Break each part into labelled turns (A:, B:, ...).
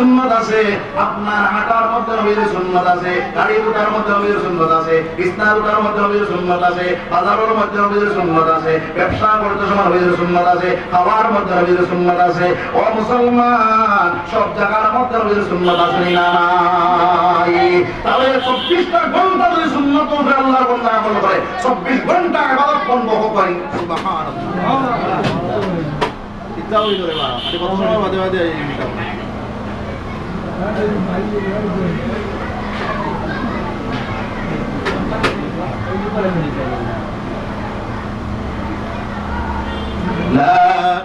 A: সুন্নত আছে, আপনার হাঁটার মধ্যে নবীর সুন্নত আছে, গাড়ি উঠার মধ্যে নবীর সুন্নত আছে, বিছনা উঠার মধ্যে নবীর সুন্নত আছে, বাজারের মধ্যে নবীর সুন্নত আছে, ব্যবসা করতে সময় নবীর সুন্নত আছে, খাওয়ার মধ্যে নবীর সুন্নত আছে। ও মুসলমান, সব জায়গার মধ্যে নবীর সুন্নত আছে না নাই? তাহলে চব্বিশটা ঘণ্টা যদি সুন্নত উপরে আল্লাহর বন্ধা আমল করে, চব্বিশ ঘণ্টা আবাদত বন্ধ করি।
B: ইচ্ছা হই করে বা আরে কত সময় বাদে বাদে
A: لا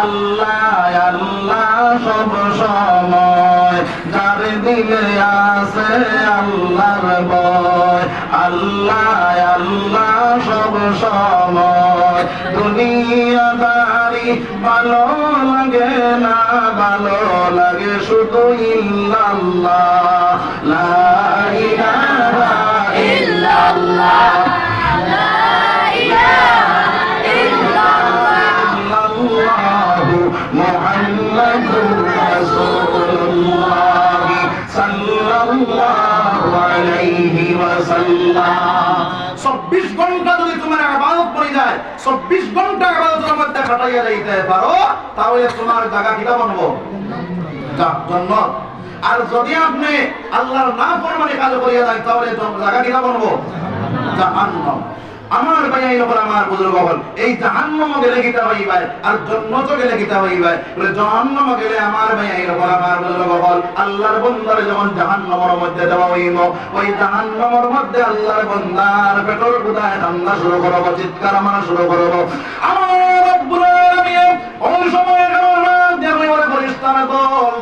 A: আল্লাহ আল্লাহ সব সময়। যার দিলে আছে আল্লাহর ভয়। আল্লাহ আল্লাহ সব সময়। দুনিয়াদারি ভালো লাগে না, ভালো লাগে শুধু ইল্লাল্লাহ। লা ইলাহা ইল্লাল্লাহু। 24 ঘণ্টা ইবাদতের মধ্যে কাটাইয়া যাইতে পারো, তাহলে তোমার জায়গা কিটা বানবো জান্নাত আর যদি আপনি আল্লাহর না পরিমাণে কাজ করিয়া যায় তাহলে জায়গা কিটা বানবো জাহান্নাম আমার ভাই এই লোক আমার বুজুর্গ হল। এই জাহান্নাম গেলে কিতা হইবাই আর জান্নাত গেলে কিতা হইবাই বলে জাহান্নাম গেলে আমার ভাই এই লোক আমার বুজুর্গ হল। আল্লাহর বান্দার যখন জাহান্নামের মধ্যে দেওয়া হইব ওই জাহান্নামের মধ্যে আল্লাহর বান্দার পেটর গুদায় কান্না শুরু করব, চিৎকার মারা শুরু করব। আমার রব্বুল আলামিন ওই সময় কারণে দেখো ওরে ফেরেশতারা দল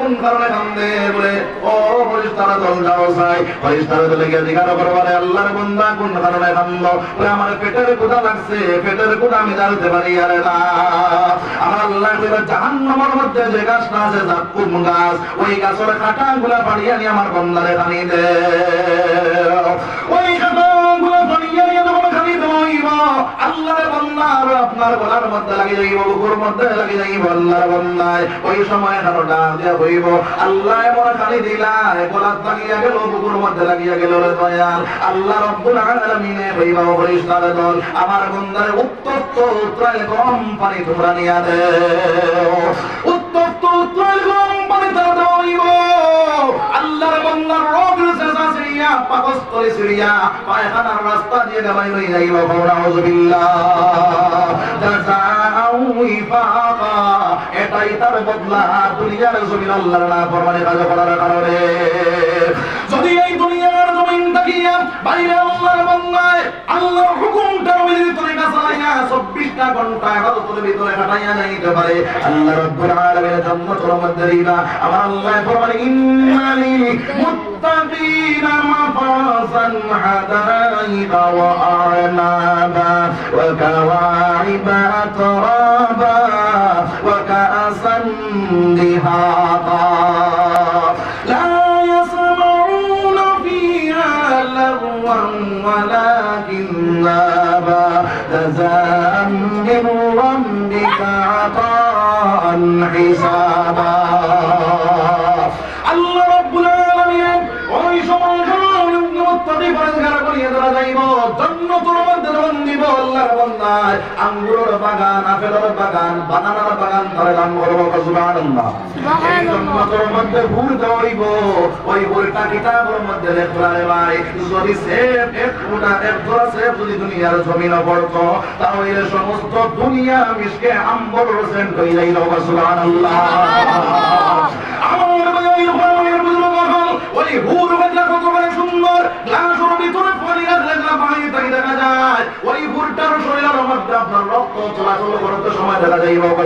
A: কোন কারণে কান্দে বলে? ও গিয়ে জিজ্ঞাসা করবারে আল্লাহর কোন কারণে বলে, আমার পেটের লাগছে, পেটের আমি পারি, আরে না। আমার আল্লাহ কইবা জাহান্নামের মধ্যে যে গাছটা আছে গাছ, ওই গাছের কাঁটাগুলা পাড়িয়ে নিয়ে আমার বন্দারে টানি দে ওই আল্লাহর বন্যা আর আপনার গলার মধ্যে লাগি যাইব বুকুর মধ্যে লাগি যাইব আল্লাহর বন্যায় ওই সময় কারও ডাক দিয়া হইব আল্লাহ এমন খালি দিলায়, গলার লাগিয়া গেল, বুকুর মধ্যে লাগিয়া গেল রে দয়াল। আল্লাহ রব্বুল আলামিনে হইবা ফেরেশতার দল, আমার বান্দারে উত্তপ্ত উত্তরায় কম পানি তোমরা নিয়া দে পাকস্থলী সিরিয়া পায়খানার রাস্তা দিয়ে নাউজুবিল্লাহ জাযাউ ইফাকা। এটাই তার বদলা দুনিয়ার জমিন, আল্লাহর না ফরমানে কাজ করার কারণে। যদি এই দুনিয়ার তাকিয়া বাইরে আল্লাহর বান্দায়, আল্লাহর হুকুমটা মেনে তরিকা চালাইয়া 24টা ঘণ্টা ইবাদতের ভিতরে কাটাইয়া যাইতে পারে। আল্লাহ রাব্বুল আলামিন জান্নাতের মধ্যে দিবা আমার আল্লাহ ফরমানে ইন্নালি মুত্তাকিনা মাফাজান হাদাইকা ওয়া আ'নাবা, ওয়া কাওয়াইবা তরাবা ওয়া কাআসান দিহাqa হিসাবা আল্লাহ রাব্বুল আলামিন ওই সময় সময় অনুগ্রহ করতে পারেন যারা করিয়ে দিব আল্লাহর বান্দায় আঙ্গুরের বাগান আপেলের বাগান বানানার বাগান ধরে করব সুবহানাল্লাহ। মধ্যে ভুল দেওয়াইব ওই ভুলটা কিতাবের মধ্যে ভাই। যদি সেফ এক ফুটা এক জোড়া সেফ যদি দুনিয়ার জমিনে পড়তো তাহলে সমস্ত দুনিয়া মিশকে আম্বর হোসেন কই যাইল সুবহানাল্লাহ। আমার ওই হুর মধ্যে সময় দেখা যায় বাবা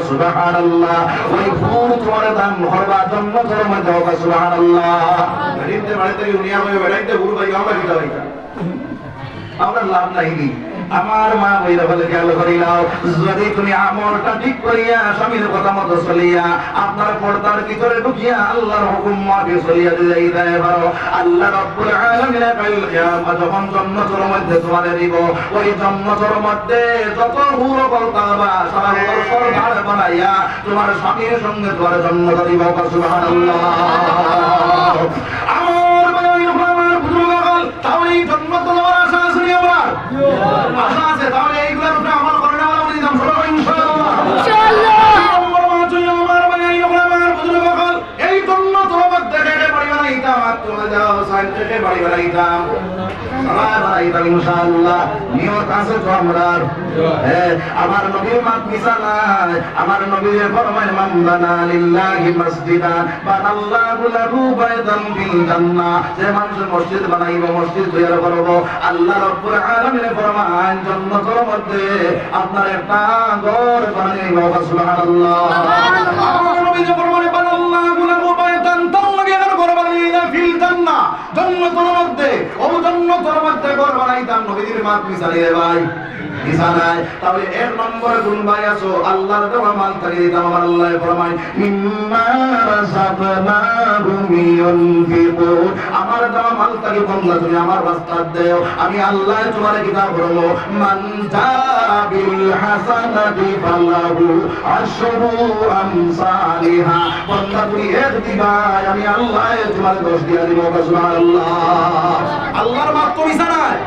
A: ওই ভুল তোমার দান হরবা জন্ম ধর্ম দেওয়া বাবা সুবহানাল্লাহ। বেড়িতে বাড়িতে দুনিয়া হয়ে বেড়াইতে ভুল আমরা কিটা ভাই আমরা লাভ নাই। আমার মা বইরা বলে খেয়াল করিলাও যদি তুমি আমলটা ঠিক করিয়া স্বামীর কথা মতো চলিয়া আপনার পর্দার ভিতরে ঢুকিয়া আল্লাহর হুকুম মাফি চলিয়া দিলেই দেয় পারো আল্লাহ রব্বুল আলামিন কাল কিয়ামত যখন জন্নতের মধ্যে তোমারে দিব, ওই জন্নতের মধ্যে যত হুর বলতাবা সারা বছর ধার বানাইয়া তোমার স্বামীর সঙ্গে তোমার জন্নত দিব, সুবহানাল্লাহ। আমার ভাই আমার বুজুর্গগণ তাহলে আশা আছে তাহলে এইগুলোর উপরে আমল তোমার যাও সাইন থেকে বাড়ি বানাইতাম সবাই বানাইতাম ইনশাআল্লাহ নিয়ত আছে তো আমরার। আমার নবীর মাত মিশা নাই আমার নবীর ফরমান মান বানা লিল্লাহি মসজিদান বানাল্লাহু লাহু বাইতান ফিল জান্নাহ। যে মানুষ মসজিদ বানাইব মসজিদ তৈরি করব আল্লাহ রাব্বুল আলামিন ফরমান জান্নাতের মধ্যে আপনার একটা ঘর বানাইব সুবহানাল্লাহ। আমার নবী যে ফরমান বানাল্লাহু লাহু বাইতান তার লাগে একটা ঘর বানাইলা ফিল জান্নাহ জান্নাতের মধ্যে ও জান্নাতের মধ্যে ভাই। বিছানায়। তাহলে এক নম্বর কোন ভাই আল্লাহর দেওয়া মাল থেকে দিতাম, আমার আল্লাহ ফরমায় মিম্মা রাযাকনাহুম আমার দেওয়া থেকে বন্ধা তুমি আমার রাস্তা দেও। আমি আল্লাহ তোমার কিতাব বলব, মান বিল হাসানাতি ফালাহু আশরু আমসালিহা। বন্ধা তুমি এক আমি আল্লাহ তোমার দোষ দিয়া দিব, সুবহানাল্লাহ। আল্লাহর মাত তো বিছানায়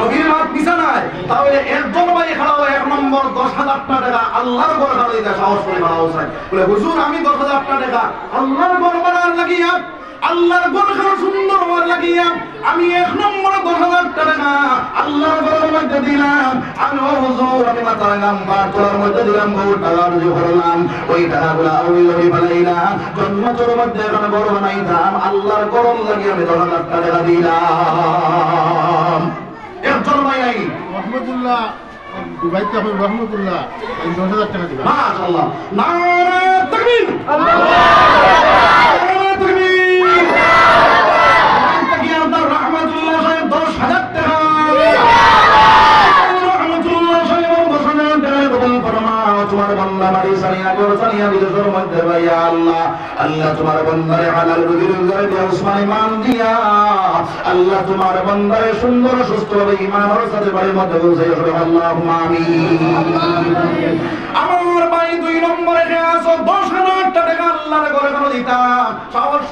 A: নবীর মাত বিছানায় তাহলে একজন ভাই এক নম্বর দশ হাজার টাকা আল্লাহর করে বলে, হুজুর, আমি দশ হাজার টাকা আল্লাহর আল্লাহর ঘর সুন্দর হওয়ার লাগিয়া আমি এক নম্বরে দশ হাজার টাকা আল্লাহর ঘরের মধ্যে দিলাম। আমি ও হুজুর আমি মাথা লাগাম পাঁচ তোলার মধ্যে দিলাম বহু টাকা রুজু করলাম ওই টাকাগুলা ওই ওই বানাইলাম জন্মচর মধ্যে এখানে বড় বানাইতাম আল্লাহর গরম লাগিয়ে আমি দশ হাজার টাকা দিলাম। একজন ভাই নাই।
B: রহমতুল্লাহ দুবাইতে রহমতুল্লাহ দশ হাজার টাকা দিবা
A: মাশাআল্লাহ। নারে তাকবীর। নারে তাকবীর তাকিয়া আপনার রহমাতুল্লাহ সাহেব 10000 টাকা রহমাতুল্লাহ সাহেব 10000 টাকা কবুল ফরমাও তোমার বান্দা বাড়ি সানিয়া গর সানিয়া বিদেশের মধ্যে ভাইয়া আল্লাহ আল্লাহ তোমার বান্দারে হালাল রুজি রোজগার ইমান আল্লাহ তোমার বন্দারে সুন্দর সুস্থ ভাবে ইমানের সাথে বাড়ির মধ্যে পৌঁছে যাবে আল্লাহুম্মা আমিন আমার বাড়ি দুই নম্বরে আসো দশ হাজার টাকা আল্লাহর ঘরে কোনো দিতাম সাহস